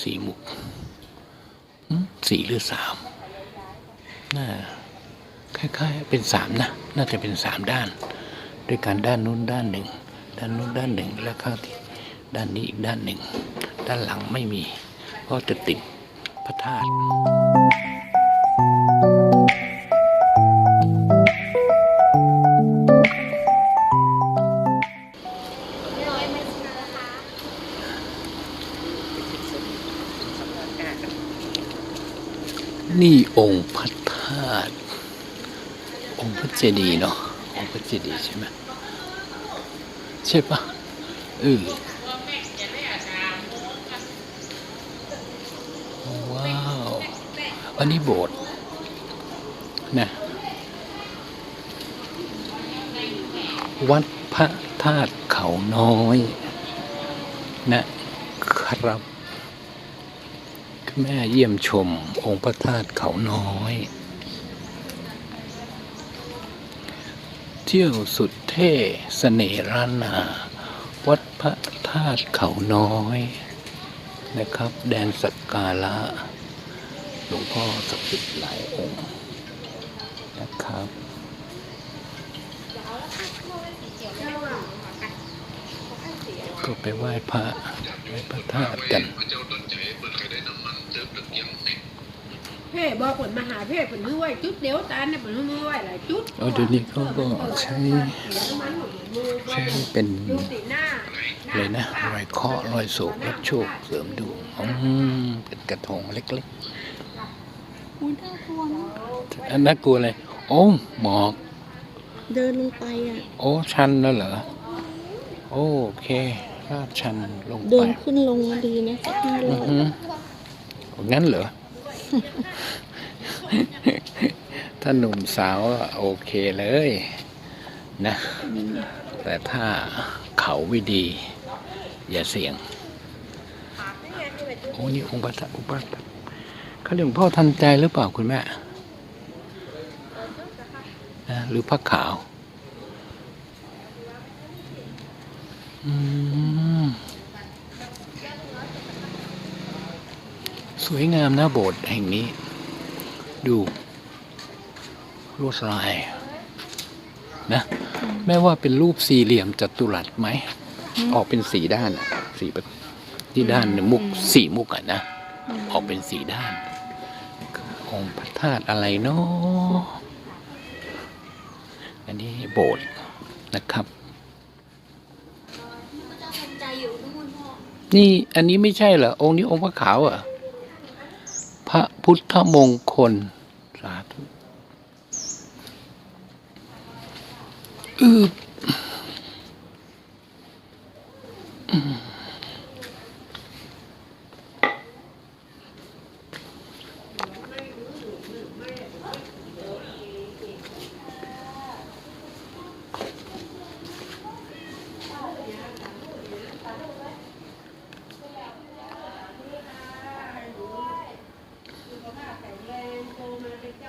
สี่มุกสี่หรือสามน่าคล้ายๆเป็นสามนะ น่าจะเป็นสามด้าน ด้วยการด้านนู้นด้านหนึ่ง ด้านนู้นด้านหนึ่ง แล้วข้างที่ด้านนี้อีกด้านหนึ่ง ด้านหลังไม่มี เพราะจะติดพระธาตุ เจดีย์เนาะองค์พระเจดีย์ใช่ไหมใช่ปะเออว้าวอันนี้โบสถ์นะวัดพระธาตุเขาน้อย นะครับแม่เยี่ยมชมองค์พระธาตุเขาน้อย เที่ยวสุดเท่เสน่ห์ร้านนาวัดพระธาตุเขาน้อย นะครับ แดนสักการะหลวงพ่อศักดิ์สิทธิ์หลายองค์นะครับก็ไปไหว้พระไหว้พระธาตุกัน เพ่บอกผลมาหาเพ่ผลมือไหวจุดเดียวตาเนี่ยผลมือไหวหลายจุดเอาเดี๋ยวนี้เขาก็ใช้ใช้เป็นดูสีหน้าเลยนะรอยเคราะห์รอยโศกรับโชคเสริมดวงอืมเป็นกระทงเล็กอุ้ยน่ากลัวนะๆอันน่ากลัวเลยโอ้หมอกเดินลงไปอะ โอ้ชันแล้วเหรอโอเคลาดชันลงเดิไปนขึ้นลงมาดีนะสักห้าร้อืออยฮึงั้นเหรอ ถ้าหนุ่มสาวโอเคเลยนะ แต่ถ้าเขาวิดี อย่าเสี่ยง โอ้นี่องค์พระธาตุอุปาทเขาเรียกหลวงพ่อทันใจหรือเปล่าคุณแม่นะหรือพระขาว อืม วยงามนะโบสถ์แห่งนี้ ดูลวดลายนะแม้ว่าเป็นรูปสี่เหลี่ยมจัตุรัสไหม ออกเป็นสีด้านอะสีแบบที่ด้านเนี่ยมุกสี่มุกอะนะ ออกเป็นสีด้าน องค์พระธาตุอะไรเนาะอันนี้โบสถ์นะครับ นี่อันนี้ไม่ใช่เหรอองค์นี้องค์พระขาวเหรอะ พระพุทธมงคล สาธุอือ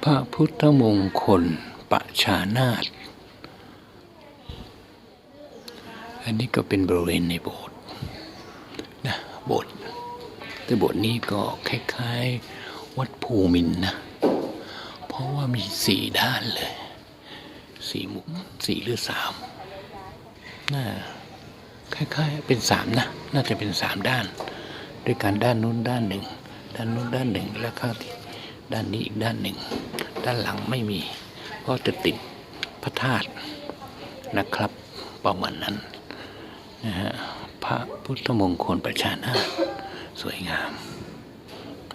พระพุทธมงคลประชานาตอันนี้ก็เป็นบริเวณในโบสถ์นะโบสถ์แต่โบสถ์นี้ก็คล้ายๆวัดภูมินนะ เพราะว่ามีสี่ด้านเลยสี่มุมสี่หรือสามน่าคล้ายๆเป็นสามนะ น่าจะเป็นสามด้าน ด้วยการด้านนู้นด้านหนึ่ง ด้านนู้นด้านหนึ่ง แล้วข้างที่ ด้านนี้อีกด้านหนึ่ง ด้านหลังไม่มีเพราะจะติดพระธาตุนะครับประมาณนั้นนะฮะพระพุทธมงคลประชานาถสวยงาม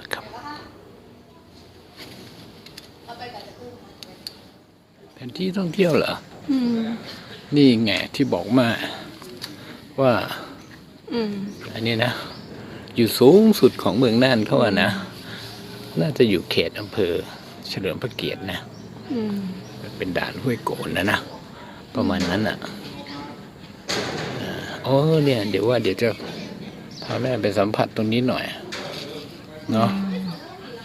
นะครับแผนที่ท่องเที่ยวเหรออืมนี่ไงที่บอกมาว่าอืมอันนี้นะ อยู่สูงสุดของเมืองน่านเขาอะนะ น่าจะอยู่เขตอำเภอ เฉลิมพระเกียรตินะอืมเป็นด่านห้วยโกนนะนะประมาณนั้นอะอ่าอ๋อเนี่ย เดี๋ยวว่าเดี๋ยวจะพาแม่ไปสัมผัสตรงนี้หน่อย เนาะ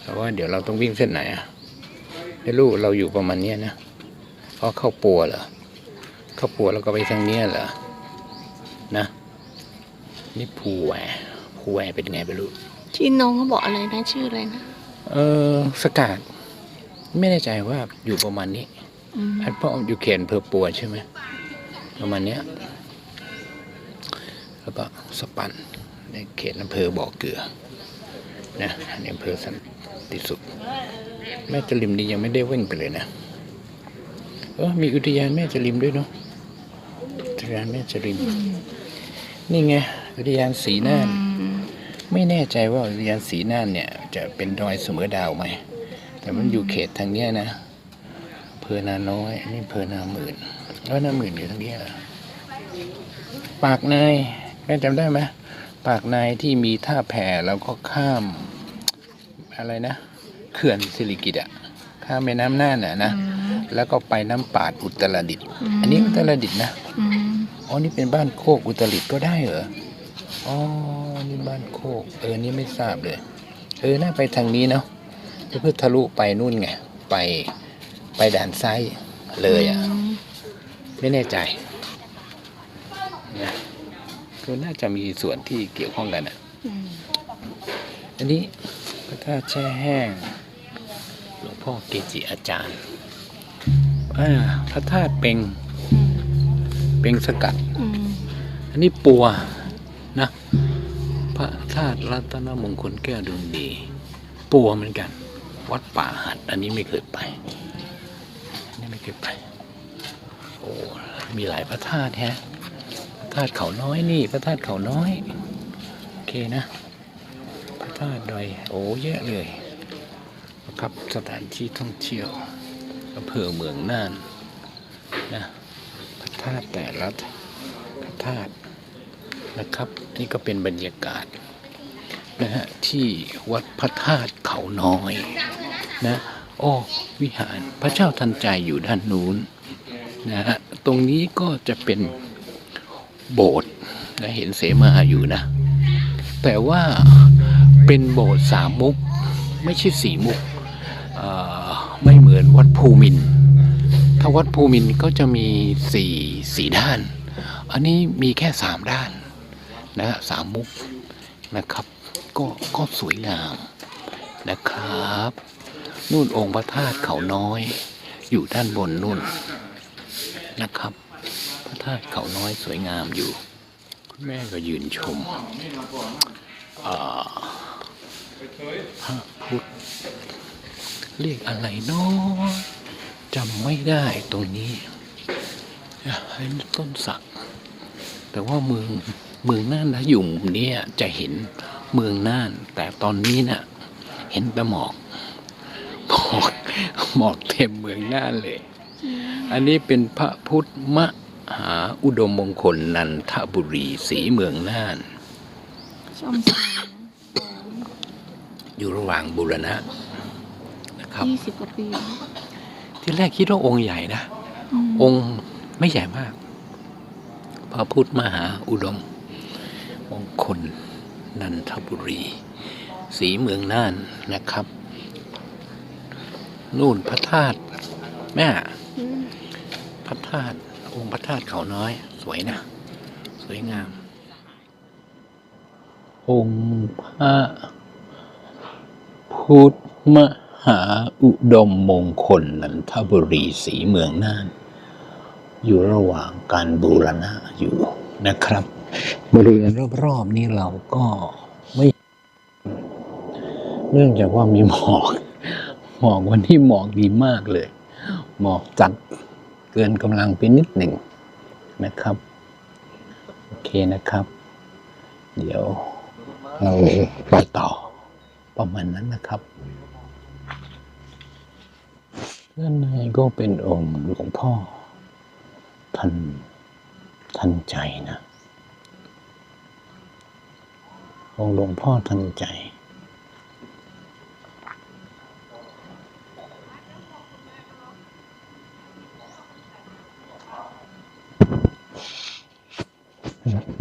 แต่ว่าเดี๋ยวเราต้องวิ่งเส้นไหนอะไม่รู้เราอยู่ประมาณเนี้ยนะเพราะเข้าปัวเหรอเข้าปัวแล้วก็ไปทางเนี้ยเหรอนะนี่ภูแหวภูแหวเป็นไงไม่รู้ที่น้องเขาบอกอะไรนะชื่ออะไรนะ เออสกาดไม่แน่ใจว่าอยู่ประมาณนี้อืมอันเพราะอยู่เขตอำเภอปัวใช่ไหมประมาณเนี้ยแล้วก็สปันในเขตอำเภอบ่อเกลือนะในอำเภอสันติสุขแม่จริมนี่ยังไม่ได้เว่งไปเลยนะเออมีอุทยานแม่จริมด้วยเนาะอุทยานแม่จริม นี่ไงอุทยานสีน่านอืมไม่แน่ใจว่าอุทยานสีน่านเนี่ย จะเป็นดอยเสมอดาวไหม แต่มันอยู่เขตทางเนี้ยนะอำเพอนาน้อยอันนี่อำเพอนาหมื่นแล้วนาหมื่นอยู่ทางเนี้ยเหรอปากนายแม่จำได้ไหมปากนายที่มีท่าแพแล้วก็ข้าม อะไรนะเขื่อนสิริกิตอะข้ามแม่น้ำน่านน่ะนะแล้วก็ไปน้ำปาดอุตรดิตถ์อันนี้อุตรดิตถ์นะอืมอ๋อนี่เป็นบ้านโคกอุตรดิตถ์ก็ได้เหรออ๋อนี่บ้านโคก เออ นี่ไม่ทราบเลย เออน่าไปทางนี้เนาะจะเพื่อทะลุไปนู่นไง ไปไปด่านซ้ายเลยอะ ไม่แน่ใจนะก็น่าจะมีส่วนที่เกี่ยวข้องกันอะอืมอันนี้พระธาตุแช่แห้ง หลวงพ่อเกจิอาจารย์อ่าพระธาตุเป็งอืมเป็งสกัดอืมอันนี้ปัวนะพ ระธาตุรัตนมงคลแก้วดวงดีปัวเหมือนกัน วัดป่าหัด อันนี้ไม่เคยไปอันนี้ไม่เคยไป โอ้มีหลายพระธาตุแฮะพระธาตุเขาน้อยนี่ พระธาตุเขาน้อย โอเคนะ พระธาตุดอยโอ้เยอะเลยนะครับสถานที่ท่องเที่ยวอำเภอเมืองน่านนะพระธาตุแต่ละพระธาตุ นะครับ นี่ก็เป็นบรรยากาศนะฮะที่วัดพระธาตุเขาน้อยนะโอ้วิหารพระเจ้าทันใจอยู่ด้านนู้นนะฮะตรงนี้ก็จะเป็นโบสถ์นะเห็นเสมาอยู่นะ แต่ว่าเป็นโบสถ์สามมุก ไม่ใช่สี่มุกไม่เหมือนวัดภูมิน ถ้าวัดภูมินก็จะมีสี่สี่ด้าน อันนี้มีแค่สามด้าน นะสามมุกนะครับ ก็ก็สวยงามนะครับ นู่นองค์พระธาตุเขาน้อย อยู่ด้านบนนู่นนะครับ พระธาตุเขาน้อยสวยงามอยู่คุณแม่ก็ยืนชมอ่าพระพุทธเรียกอะไรนาะจำไม่ได้ตรงนี้อะอันนี้ต้นสัก แต่ว่าเมือง เมืองน่านนะอยู่มุมเนี้ยจะเห็นเมืองน่าน แต่ตอนนี้น่ะเห็นแต่หมอกหมอกหมอกเต็มเมืองน่านเลย อันนี้เป็นพระพุทธมหาอุดมมงคลนันทบุรีสีเมืองน่านซ่อมแซมอยู่ระหว่างบูรณะนะครับยี่สิบกว่าปีแล้วที่แรกคิดว่าองค์ใหญ่นะมองค์ไม่ใหญ่มาก พระพุทธมหาอุดม มงคลนันทบุรี สีเมืองน่านนะครับ นู่นพระธาตุแม่พระธาตุองค์พระธาตุเขาน้อย สวยนะ สวยงาม องค์พระพุทธมหาอุดมมงคลนันทบุรีสีเมืองน่าน อยู่ระหว่างการบูรณะอยู่นะครับ บริเวณรอบๆนี้เราก็ไม่ เนื่องจากว่ามีหมอก หมอกวันนี้หมอกดีมากเลย หมอกจัดเกินกำลังไปนิดหนึ่งนะครับ โอเคนะครับ เดี๋ยวเราไปต่อประมาณนั้นนะครับด้านในก็เป็นองค์หลวงพ่อ ท่านทันใจนะ องค์หลวงพ่อทันใจ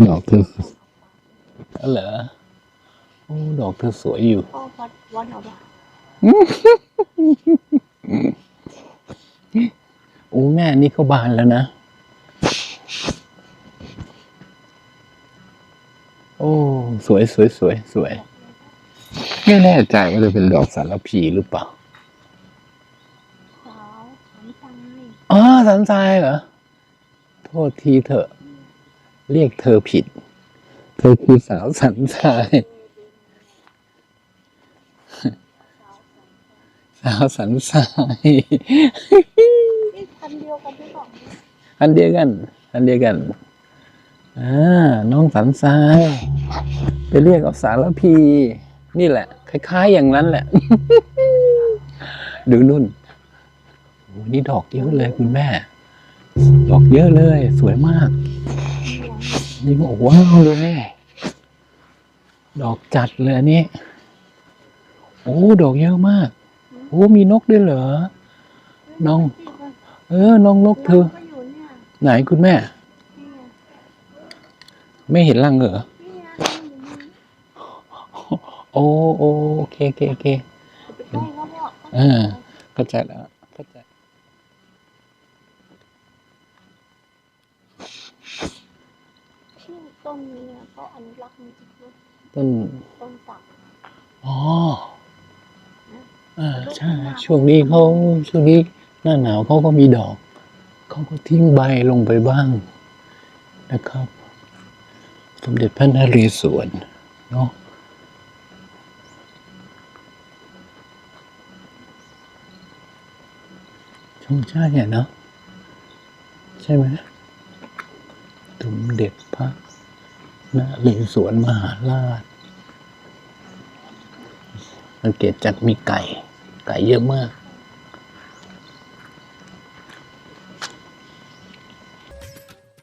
ดอกเธออ๋อเหรอโอ้ดอกเธอสวยอยู่พ่อวัดวัดเอาปะโอ้แม่นี่เขาบานแล้วนะ โอ้ สวยสวยสวยสวย ไม่แน่ใจว่าจะเป็นดอกสารพีหรือเปล่าสาวสันทรายอ๋อสันทรายเหรอ โทษทีเถอะ เรียกเธอผิด เธอคือสาวสันทราย สาวสันทรายนี่พันเดียวกันหรือเปล่าอันเดียวกัน อันเดียวกัน อ่าน้องสันทรายไปเรียกเอาสารพี นี่แหละ คล้าย ๆ อย่างนั้นแหละ ดูนุ่นโอ้นี่ดอกเยอะเลยคุณแม่ ดอกเยอะเลย สวยมาก นี่โอ้ว้าวเลยดอกจัดเลยอันนี้ โอ้ดอกเยอะมาก โอ้มีนกด้วยเหรอ น้อง เออ น้องนกเธอก็อยู่เนี่ยไหนคุณแม่นี่ไง ไม่เห็นรังเหรอนี่ไงอยู่นี่โอ้โอโอเคโอเคโอเคไปใกล้เขาบอกอ่าเข้าใจแล้วเข้าใจที่ต้นนี้อะเขาอนุรักษ์จริงๆด้วยต้นต้นสักอ๋ออ่าใช่ช่วงนี้เขาช่วงนี้หน้าหนาวเขาก็มีดอก เขาก็ทิ้งใบลงไปบ้างนะครับ สมเด็จพระนเรศวรเนาะชงชาติเนี่ยเนาะใช่ไหมสมเด็จพระนเรศวรมหาราชสังเกตจากมีไก่ ไก่เยอะมาก